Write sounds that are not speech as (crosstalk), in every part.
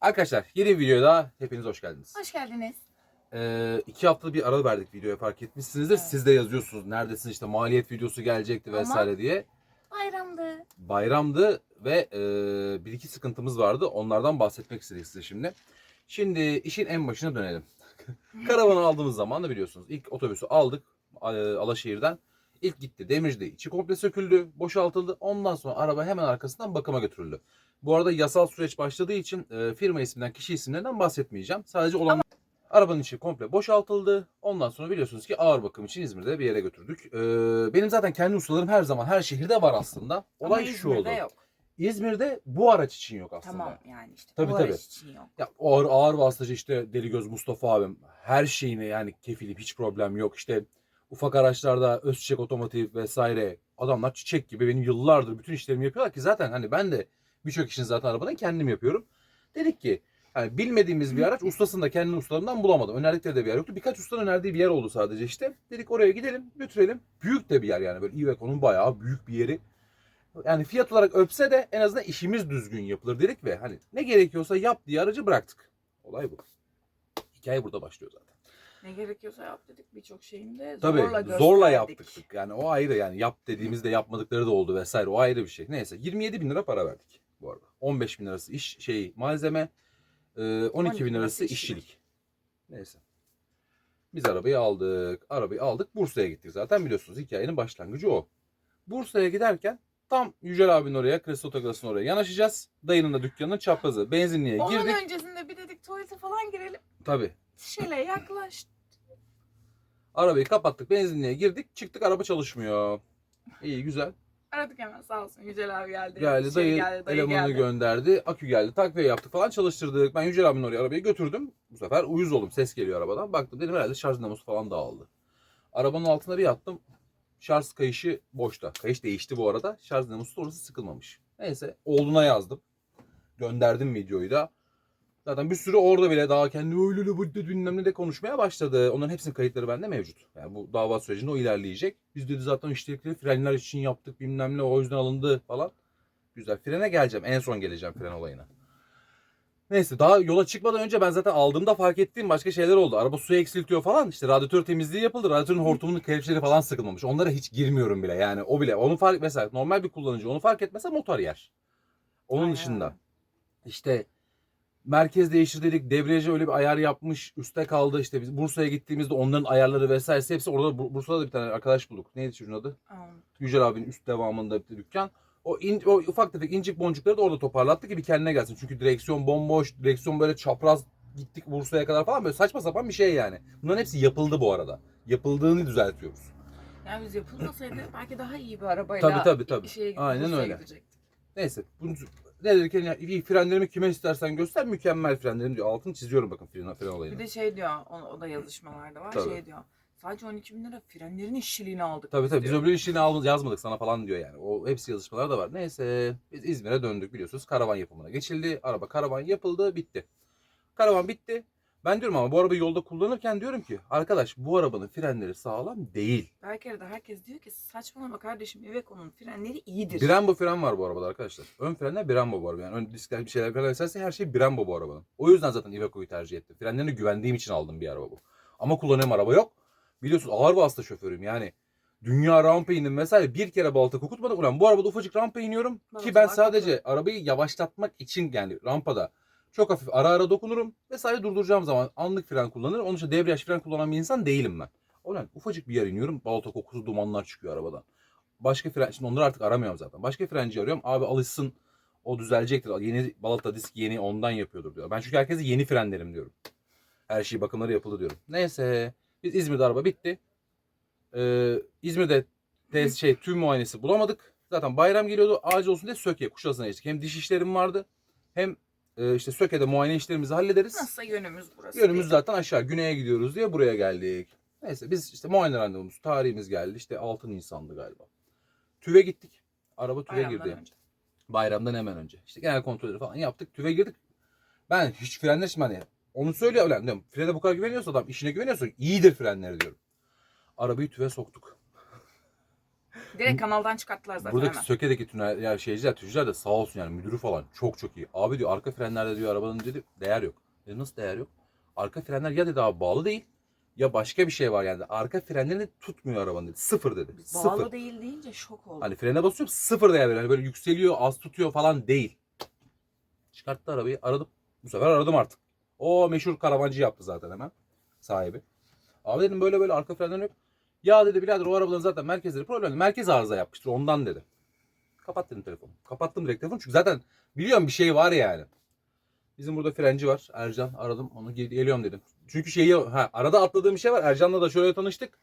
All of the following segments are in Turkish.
Arkadaşlar yeni bir videoda hepiniz hoş geldiniz. Hoş geldiniz. Ee, iki haftada bir ara verdik videoya fark etmişsinizdir. Evet. Siz de yazıyorsunuz neredesin işte maliyet videosu gelecekti Ama- vesaire diye. Bayramdı. Bayramdı ve e, bir iki sıkıntımız vardı. Onlardan bahsetmek istedik size şimdi. Şimdi işin en başına dönelim. (laughs) Karavanı aldığımız zaman da biliyorsunuz ilk otobüsü aldık e, Alaşehir'den. İlk gitti Demirci'de içi komple söküldü, boşaltıldı. Ondan sonra araba hemen arkasından bakıma götürüldü. Bu arada yasal süreç başladığı için e, firma isminden, kişi isimlerinden bahsetmeyeceğim. Sadece olan arabanın içi komple boşaltıldı. Ondan sonra biliyorsunuz ki ağır bakım için İzmir'de bir yere götürdük. E, benim zaten kendi ustalarım her zaman her şehirde var aslında. Olay Ama şu oldu. yok. İzmir'de bu araç için yok aslında. Tamam yani işte. Tabii, bu tabii. araç için yok. Ya ağır ağır vasıtacı işte Deli Göz Mustafa abim her şeyine yani kefilim hiç problem yok. İşte ufak araçlarda Özçiçek Otomotiv vesaire adamlar çiçek gibi benim yıllardır bütün işlerimi yapıyorlar ki zaten hani ben de birçok işini zaten arabadan kendim yapıyorum. Dedik ki yani bilmediğimiz bir araç ustasını da kendi ustalarından bulamadım. Önerdikleri de bir yer yoktu. Birkaç ustanın önerdiği bir yer oldu sadece işte. Dedik oraya gidelim götürelim. Büyük de bir yer yani böyle Iveco'nun bayağı büyük bir yeri. Yani fiyat olarak öpse de en azından işimiz düzgün yapılır dedik ve hani ne gerekiyorsa yap diye aracı bıraktık. Olay bu. Hikaye burada başlıyor zaten. Ne gerekiyorsa yap dedik birçok şeyini de Tabii zorla zorla, gösterdik. yaptık. Yani o ayrı yani yap dediğimizde yapmadıkları da oldu vesaire o ayrı bir şey. Neyse 27 bin lira para verdik bu arada. 15 bin lirası iş şey malzeme, e, 12 bin lirası işçilik. Neyse. Biz arabayı aldık. Arabayı aldık. Bursa'ya gittik zaten biliyorsunuz hikayenin başlangıcı o. Bursa'ya giderken tam Yücel abinin oraya, Kristal Otogalas'ın oraya yanaşacağız. Dayının da dükkanının çaprazı. Benzinliğe Onun girdik. öncesinde bir dedik tuvalete falan girelim. Tabii. Şöyle yaklaş. Arabayı kapattık, benzinliğe girdik. Çıktık araba çalışmıyor. İyi güzel. Aradık hemen sağ olsun Yücel abi geldi. Geldi Şey dayı, geldi, dayı elemanını geldi. gönderdi. Akü geldi. Takviye yaptık falan çalıştırdık. Ben Yücel abinin oraya arabayı götürdüm. Bu sefer uyuz oldum. Ses geliyor arabadan. Baktım dedim herhalde şarj dinamosu falan dağıldı. Arabanın altına bir yattım. Şarj kayışı boşta. Kayış değişti bu arada. Şarj dinamosu da orası sıkılmamış. Neyse olduğuna yazdım. Gönderdim videoyu da. Zaten bir sürü orada bile daha kendi öyle bu bilmem ne de konuşmaya başladı. Onların hepsinin kayıtları bende mevcut. Yani bu dava sürecinde o ilerleyecek. Biz dedi zaten işledikleri frenler için yaptık bilmem ne o yüzden alındı falan. Güzel. Frene geleceğim. En son geleceğim fren olayına. Neyse daha yola çıkmadan önce ben zaten aldığımda fark ettiğim başka şeyler oldu. Araba suyu eksiltiyor falan. İşte radyatör temizliği yapıldı. Radyatörün hortumunun kelepçeleri falan sıkılmamış. Onlara hiç girmiyorum bile. Yani o bile. Onu fark mesela normal bir kullanıcı onu fark etmese motor yer. Onun Aynen dışında işte merkez değiştir dedik. Debriyaja öyle bir ayar yapmış. Üste kaldı. İşte biz Bursa'ya gittiğimizde onların ayarları vesairesi hepsi orada Bu- Bursa'da da bir tane arkadaş bulduk. Neydi çocuğun adı? Tamam. Yücel abinin üst devamında bir dükkan. O, in, o ufak tefek incik boncukları da orada toparlattı ki bir kendine gelsin. Çünkü direksiyon bomboş, direksiyon böyle çapraz gittik Bursa'ya kadar falan böyle saçma sapan bir şey yani. Bunların hepsi yapıldı bu arada. Yapıldığını düzeltiyoruz. Yani biz yapılmasaydı belki daha iyi bir arabayla Tabii, tabii, tabii. şeye Aynen Bursa'ya öyle. gidecektik. Neyse. Bunu, ne dedik ya, iyi frenlerimi kime istersen göster mükemmel frenlerim diyor. Altını çiziyorum bakın fren, fren olayını. Bir de şey diyor, o, o da yazışmalarda var. Tabii. Şey diyor. Sadece 12 bin lira frenlerin işçiliğini aldık. Tabii tabii biz diyor. öbür işini almadık, yazmadık sana falan diyor yani. O hepsi yazışmalar da var. Neyse biz İzmir'e döndük biliyorsunuz. Karavan yapımına geçildi. Araba karavan yapıldı, bitti. Karavan bitti. Ben diyorum ama bu arabayı yolda kullanırken diyorum ki arkadaş bu arabanın frenleri sağlam değil. Belki de herkes diyor ki saçmalama kardeşim Iveco'nun frenleri iyidir. Brembo fren var bu arabada arkadaşlar. Ön frenler Brembo bu araba. Yani ön diskler bir şeyler falan eserse her şey Brembo bu arabanın. O yüzden zaten Iveco'yu tercih ettim. Frenlerine güvendiğim için aldım bir araba bu. Ama kullanıyorum araba yok. Biliyorsun ağır vasıta şoförüyüm yani. Dünya rampa indim vesaire bir kere balta kokutmadım. Ulan bu arabada ufacık rampa iniyorum Ben ki ben sadece arabayı yavaşlatmak için yani rampada çok hafif ara ara dokunurum ve sadece durduracağım zaman anlık fren kullanırım. Onun için debriyaj fren kullanan bir insan değilim ben. Ulan ufacık bir yer iniyorum balta kokusu dumanlar çıkıyor arabadan. Başka fren, şimdi onları artık aramıyorum zaten. Başka frenci arıyorum. Abi alışsın o düzelecektir. Yeni balata disk yeni ondan yapıyordur diyor. Ben çünkü herkese yeni frenlerim diyorum. Her şey bakımları yapıldı diyorum. Neyse biz İzmir'de araba bitti. Ee, İzmir'de test şey tüm muayenesi bulamadık. Zaten bayram geliyordu. Acil olsun diye Söke Kuşadası'na geçtik. Hem diş işlerim vardı. Hem e, işte Söke'de muayene işlerimizi hallederiz. Nasılsa yönümüz burası. Yönümüz değil. zaten aşağı güneye gidiyoruz diye buraya geldik. Neyse biz işte muayene randevumuz tarihimiz geldi. İşte 6 Nisan'dı galiba. TÜV'e gittik. Araba TÜV'e Bayramdan girdi. önce. Bayramdan hemen önce. İşte genel kontrolleri falan yaptık. TÜV'e girdik. Ben hiç frenler şimdi hani onu söylüyor lan diyorum. Frene bu kadar güveniyorsa adam işine güveniyorsa iyidir frenleri diyorum. Arabayı TÜV'e soktuk. Direkt kanaldan çıkarttılar zaten Buradaki hemen. Söke'deki tünel ya şeyciler, tüccar da sağ olsun yani müdürü falan çok çok iyi. Abi diyor arka frenlerde diyor arabanın dedi değer yok. Dedim nasıl değer yok? Arka frenler ya dedi abi bağlı değil ya başka bir şey var yani. Arka frenlerini tutmuyor arabanın dedi. Sıfır dedi. Bağlı Sıfır. değil deyince şok oldum. Hani frene basıyorum sıfır değer veriyor. Hani böyle yükseliyor az tutuyor falan değil. Çıkarttı arabayı aradım. Bu sefer aradım artık. O meşhur karavancı yaptı zaten hemen sahibi. Abi dedim böyle böyle arka frenler yok. Ya dedi birader o arabaların zaten merkezleri problemli. Merkez arıza yapmıştır ondan dedi. Kapat dedim telefonu. Kapattım direkt telefonu çünkü zaten biliyorum bir şey var yani. Bizim burada frenci var. Ercan aradım onu gel- geliyorum dedim. Çünkü şeyi ha, arada atladığım bir şey var. Ercan'la da şöyle tanıştık.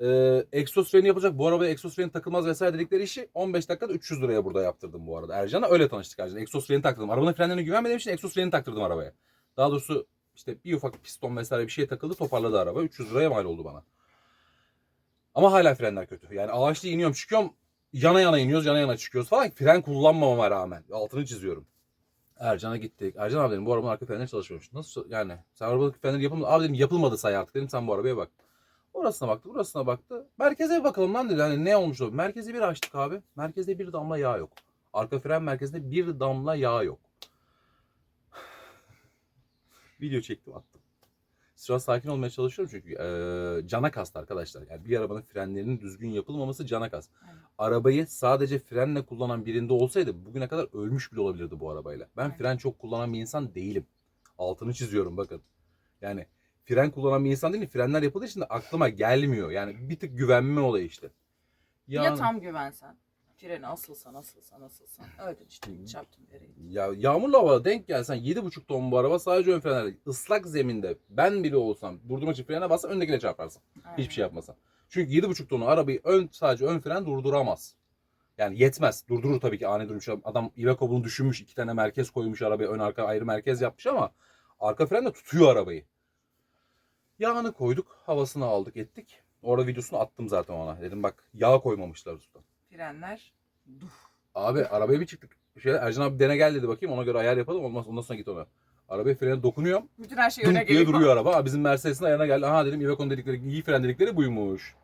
Ee, egzoz freni yapılacak. Bu arabaya egzoz freni takılmaz vesaire dedikleri işi 15 dakikada 300 liraya burada yaptırdım bu arada. Ercan'la öyle tanıştık Ercan. Egzoz freni taktırdım. Arabanın frenlerine güvenmediğim için egzoz freni taktırdım arabaya. Daha doğrusu işte bir ufak piston vesaire bir şey takıldı toparladı araba. 300 liraya mal oldu bana. Ama hala frenler kötü. Yani ağaçlı iniyorum çıkıyorum yana yana iniyoruz yana yana çıkıyoruz falan. Fren kullanmamama rağmen. Altını çiziyorum. Ercan'a gittik. Ercan abi dedim bu arabanın arka frenleri çalışmıyormuş. Nasıl yani? Sen arabadaki frenleri yapılmadı. Abi dedim yapılmadı say artık dedim sen bu arabaya bak. Orasına baktı burasına baktı. Merkeze bir bakalım lan dedi. Hani ne olmuş o? Merkezi bir açtık abi. Merkezde bir damla yağ yok. Arka fren merkezinde bir damla yağ yok. (sighs) Video çektim attım. Sıra sakin olmaya çalışıyorum çünkü eee cana kastı arkadaşlar. Yani bir arabanın frenlerinin düzgün yapılmaması cana kast. Aynen. Arabayı sadece frenle kullanan birinde olsaydı bugüne kadar ölmüş bile olabilirdi bu arabayla. Ben Aynen. fren çok kullanan bir insan değilim. Altını çiziyorum bakın. Yani fren kullanan bir insan değilim. Frenler yapıldığı için de aklıma gelmiyor. Yani bir tık güvenme olayı işte. Ya tam güvensen. Freni asılsan asılsan asılsan. Öyle işte çarptım yere. Ya yağmurlu havada denk gelsen 7,5 ton bu araba sadece ön frenler. Islak zeminde ben bile olsam durdurmak için frene bassam öndekine çarparsın. Hiçbir şey yapmasam. Çünkü 7,5 tonu arabayı ön sadece ön fren durduramaz. Yani yetmez. Durdurur tabii ki ani durmuş. Adam Iveco bunu düşünmüş. iki tane merkez koymuş arabaya. Ön arka ayrı merkez yapmış ama arka fren de tutuyor arabayı. Yağını koyduk. Havasını aldık ettik. Orada videosunu attım zaten ona. Dedim bak yağ koymamışlar usta. Frenler. Duf. Abi arabaya bir çıktık. Şöyle Ercan abi dene gel dedi bakayım ona göre ayar yapalım. Olmaz ondan sonra git ona. Arabaya frene dokunuyorum. Bütün her şey öne geliyor. duruyor araba. Aa, Bizim Mercedes'in ayağına geldi. Aha dedim Iveco'nun dedikleri, iyi fren dedikleri buymuş.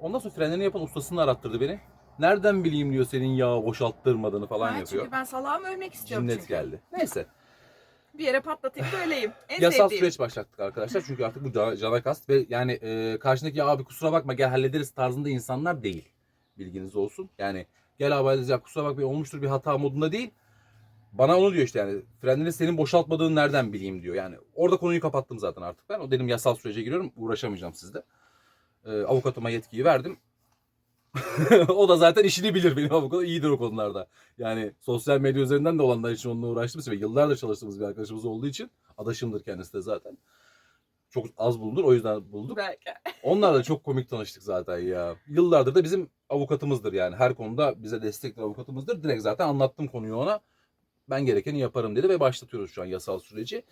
Ondan sonra frenlerini yapan ustasını arattırdı beni. Nereden bileyim diyor senin yağı boşalttırmadığını falan Ha, yapıyor. Çünkü ben salağımı övmek istiyorum Cinnet çünkü. geldi. Neyse. (laughs) Bir yere patlatayım da öyleyim. En Yasal sevdiğim. süreç başlattık arkadaşlar. Çünkü artık bu cana, cana kast ve yani e, karşındaki ya abi kusura bakma gel hallederiz tarzında insanlar değil. Bilginiz olsun. Yani gel abi ya kusura bakma olmuştur bir hata modunda değil. Bana onu diyor işte yani frenleri senin boşaltmadığını nereden bileyim diyor. Yani orada konuyu kapattım zaten artık ben. O dedim yasal sürece giriyorum uğraşamayacağım sizde. E, avukatıma yetkiyi verdim. (laughs) o da zaten işini bilir benim avukat iyidir o konularda. Yani sosyal medya üzerinden de olanlar için onunla uğraştığımız ve yıllardır çalıştığımız bir arkadaşımız olduğu için adaşımdır kendisi de zaten. Çok az bulunur o yüzden bulduk. Belki. Onlarla çok komik (laughs) tanıştık zaten ya. Yıllardır da bizim avukatımızdır yani. Her konuda bize destekli avukatımızdır. Direkt zaten anlattım konuyu ona. Ben gerekeni yaparım dedi ve başlatıyoruz şu an yasal süreci.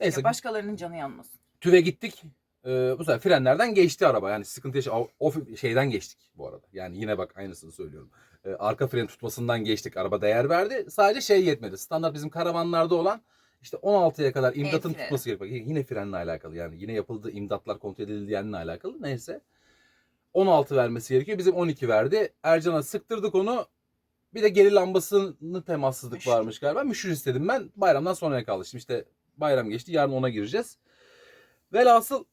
Neyse Ya başkalarının canı yanmasın. tüve gittik. Ee, bu sefer frenlerden geçti araba. Yani sıkıntı yaşa o, o şeyden geçtik bu arada. Yani yine bak aynısını söylüyorum. Ee, arka fren tutmasından geçtik. Araba değer verdi. Sadece şey yetmedi. Standart bizim karavanlarda olan işte 16'ya kadar imdatın freni. tutması gerekiyor. Yine frenle alakalı yani. Yine yapıldı imdatlar kontrol edildi yenle alakalı. Neyse. 16 vermesi gerekiyor. Bizim 12 verdi. Ercan'a sıktırdık onu. Bir de geri lambasını temassızlık Müşür. varmış galiba. Müşür istedim ben. Bayramdan sonraya kaldı. Şimdi işte bayram geçti. Yarın ona gireceğiz. Velhasıl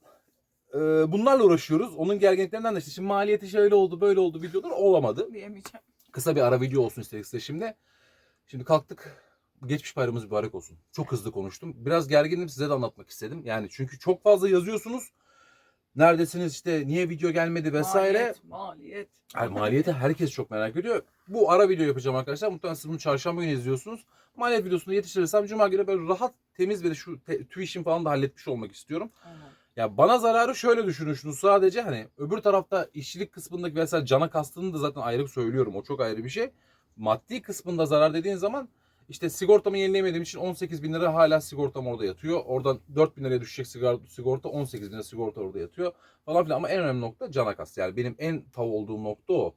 e, bunlarla uğraşıyoruz. Onun gerginliklerinden de işte şimdi maliyeti şöyle oldu böyle oldu videolar olamadı. Diyemeyeceğim. Kısa bir ara video olsun istedik size şimdi. Şimdi kalktık. Geçmiş bayramımız mübarek olsun. Çok hızlı konuştum. Biraz gergindim size de anlatmak istedim. Yani çünkü çok fazla yazıyorsunuz. Neredesiniz işte niye video gelmedi vesaire. Maliyet, maliyet. Yani maliyeti herkes çok merak ediyor. Bu ara video yapacağım arkadaşlar. Muhtemelen siz bunu çarşamba günü izliyorsunuz. Maliyet videosunu yetiştirirsem cuma günü böyle rahat, temiz ve şu te- falan da halletmiş olmak istiyorum. Aynen. Ya bana zararı şöyle düşünün şunu sadece hani öbür tarafta işçilik kısmındaki mesela cana kastını da zaten ayrı söylüyorum. O çok ayrı bir şey. Maddi kısmında zarar dediğin zaman işte sigortamı yenileyemediğim için 18 bin lira hala sigortam orada yatıyor. Oradan 4 bin liraya düşecek sigorta, sigorta 18 bin lira sigorta orada yatıyor falan filan. Ama en önemli nokta cana kast. Yani benim en tav olduğum nokta o.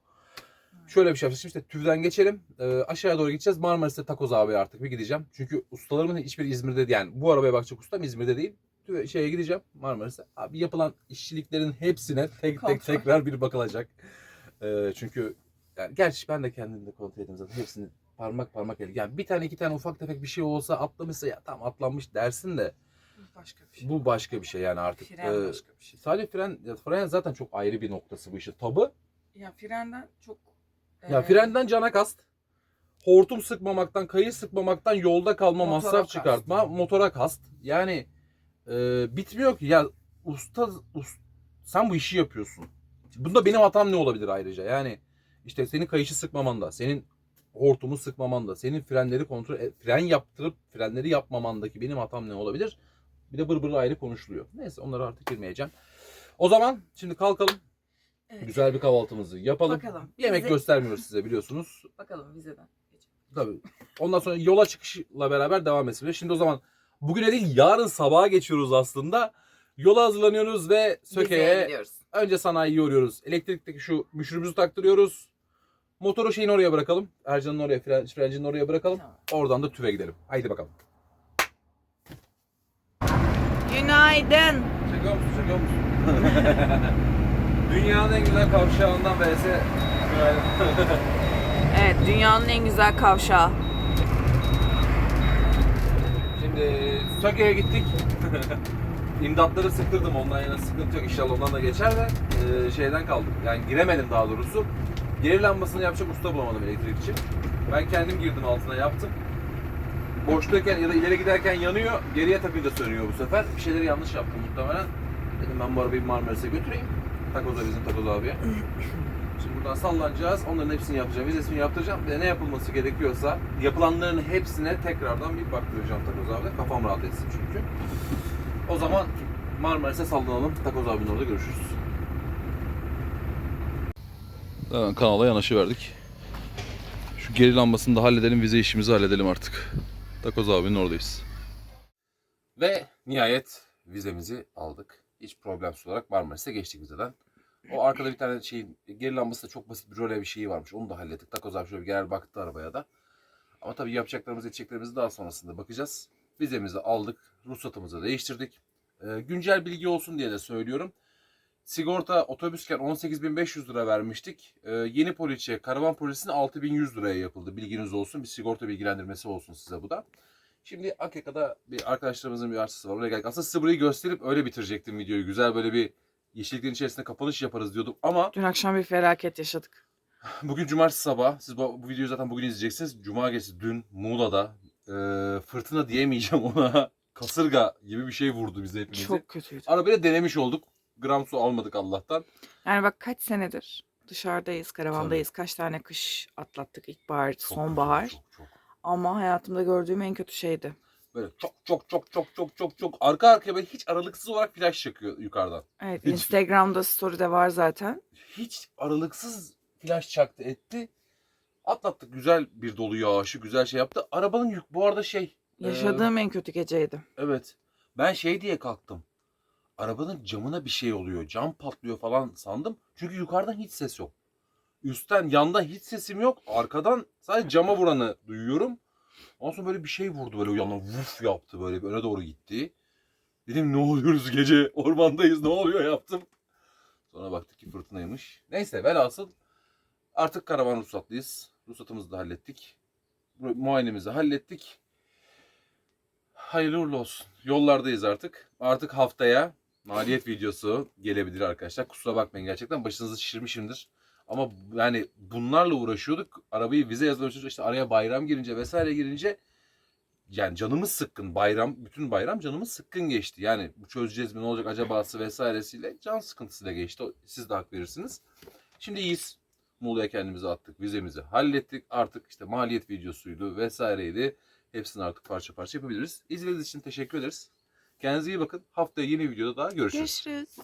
Şöyle bir şey yapacağız. Şimdi işte TÜV'den geçelim. Ee, aşağıya doğru gideceğiz. Marmaris'te Takoz abi artık bir gideceğim. Çünkü ustalarımın hiçbiri İzmir'de değil. Yani bu arabaya bakacak ustam İzmir'de değil. TÜV'e şeye gideceğim Marmaris'e. Abi yapılan işçiliklerin hepsine tek tek tekrar bir bakılacak. Ee, çünkü yani gerçi ben de kendimde kontrol ettim zaten hepsini parmak parmak el. Yani bir tane iki tane ufak tefek bir şey olsa atlamışsa ya tam atlanmış dersin de Başka bir şey. bu başka bir şey yani artık. Fren Ee, başka bir şey. sadece fren, ya fren zaten çok ayrı bir noktası bu işin. Tabı Ya frenden çok... Ya e, frenden cana kast. Hortum sıkmamaktan, kayı sıkmamaktan yolda kalma, Motora masraf kast. çıkartma, motora kast. Yani e, bitmiyor ki. Ya usta, us- sen bu işi yapıyorsun. Bunda benim hatam ne olabilir ayrıca? Yani işte senin kayışı sıkmamanda, senin hortumu sıkmamanda, senin frenleri kontrol, e, fren yaptırıp frenleri yapmamandaki benim hatam ne olabilir? Bir de bır bır ayrı konuşuluyor. Neyse onlara artık girmeyeceğim. O zaman şimdi kalkalım. evet. Güzel bir kahvaltımızı yapalım. Bakalım. Yemek Vize- göstermiyoruz size biliyorsunuz. (laughs) Bakalım vizeden. Tabii. Ondan sonra yola çıkışla beraber devam etsin. Şimdi o zaman bugüne değil yarın sabaha geçiyoruz aslında. Yola hazırlanıyoruz ve Söke'ye önce sanayiyi uğruyoruz. Elektrikteki şu müşürümüzü taktırıyoruz. Motoru şeyin oraya bırakalım. Ercan'ın oraya, fren, frencinin oraya bırakalım. Tamam. Oradan da tüve gidelim. Haydi bakalım. Günaydın. Çekiyor musun? Çekiyor musun? (laughs) Dünyanın en güzel kavşağından vs. (laughs) Evet dünyanın en güzel kavşağı. Şimdi Söke'ye gittik. (laughs) İmdatları sıktırdım ondan yana sıkıntı yok inşallah ondan da geçer de e, şeyden kaldım. Yani giremedim daha doğrusu. Geri lambasını yapacak usta bulamadım elektrik için. Ben kendim girdim altına yaptım. Boştayken ya da ileri giderken yanıyor, geriye takınca sönüyor bu sefer. Bir şeyleri yanlış yaptım muhtemelen. Dedim ben bu arabayı Marmaris'e götüreyim. Takoz'a bizim Takoz abiye. Şimdi buradan sallanacağız. Onların hepsini yapacağım. Vizesini yaptıracağım. Ve ne yapılması gerekiyorsa yapılanların hepsine tekrardan bir baktıracağım Takoz abi. Kafam rahat etsin çünkü. O zaman Marmaris'e sallanalım. Takoz abinin orada görüşürüz. Hemen kanala yanaşıverdik. Şu geri lambasını da halledelim. Vize işimizi halledelim artık. Takoz abinin oradayız. Ve nihayet vizemizi aldık. Hiç problemsiz olarak Marmaris'e geçtik vizeden. O arkada bir tane şeyin geri lambası da çok basit bir röle bir şeyi varmış. Onu da hallettik. Takoz abi şöyle bir genel baktı arabaya da. Ama tabii yapacaklarımız, edeceklerimizi daha sonrasında bakacağız. Vizemizi aldık. Ruhsatımızı değiştirdik. Ee, güncel bilgi olsun diye de söylüyorum. Sigorta otobüsken 18.500 lira vermiştik. Ee, yeni poliçe, karavan polisinin 6.100 liraya yapıldı. Bilginiz olsun. Bir sigorta bilgilendirmesi olsun size bu da. Şimdi Akyaka'da bir arkadaşlarımızın bir arsası var. Oraya geldik. Aslında size burayı gösterip öyle bitirecektim videoyu. Güzel böyle bir yeşilliklerin içerisinde kapanış yaparız diyordum. Ama Dün akşam bir felaket yaşadık. (laughs) Bugün cumartesi sabah. Siz bu, bu videoyu zaten bugün izleyeceksiniz. Cuma gecesi dün Muğla'da e, fırtına diyemeyeceğim ona. (laughs) Kasırga gibi bir şey vurdu bize hepimizi. Çok kötüydü. Arabayla denemiş olduk. Gram su almadık Allah'tan. Yani bak kaç senedir dışarıdayız, karavandayız. Kaç tane kış atlattık. İlkbahar, Çok, sonbahar. Çok, çok. Ama hayatımda gördüğüm en kötü şeydi. Böyle çok çok çok çok çok çok çok arka arkaya böyle hiç aralıksız olarak flash çakıyor yukarıdan. Evet, Hiç- Instagram'da story'de var zaten. Hiç aralıksız flash çaktı etti. Atlattık güzel bir dolu yağışı güzel şey yaptı. Arabanın yük bu arada şey Yaşadığım en kötü geceydi. Evet. Ben şey diye kalktım. Arabanın camına bir şey oluyor. Cam patlıyor falan sandım. Çünkü yukarıdan hiç ses yok. Üstten, yandan hiç sesim yok. Arkadan sadece cama vuranı duyuyorum. Ondan sonra böyle bir şey vurdu böyle yandan vuf yaptı böyle öne doğru gitti. Dedim ne oluyoruz gece ormandayız ne oluyor yaptım. Sonra baktık ki fırtınaymış. Neyse velhasıl artık karavan ruhsatlıyız. Ruhsatımızı da hallettik. Muayenemizi hallettik. Hayırlı uğurlu olsun. Yollardayız artık. Artık haftaya maliyet videosu gelebilir arkadaşlar. Kusura bakmayın gerçekten başınızı şişirmişimdir. Ama yani bunlarla uğraşıyorduk. Arabayı vize yazmaya çalışıyorduk. İşte araya bayram girince vesaire girince yani canımız sıkkın. Bayram, bütün bayram canımız sıkkın geçti. Yani bu çözeceğiz mi ne olacak acabası vesairesiyle can sıkıntısıyla geçti. Siz de hak verirsiniz. Şimdi iyiyiz. Muğla'ya kendimizi attık. Vizemizi hallettik. Artık işte maliyet videosuydu vesaireydi. Hepsini artık parça parça yapabiliriz. İzlediğiniz için teşekkür ederiz. Kendinize iyi bakın. Haftaya yeni videoda daha görüşürüz. Görüşürüz.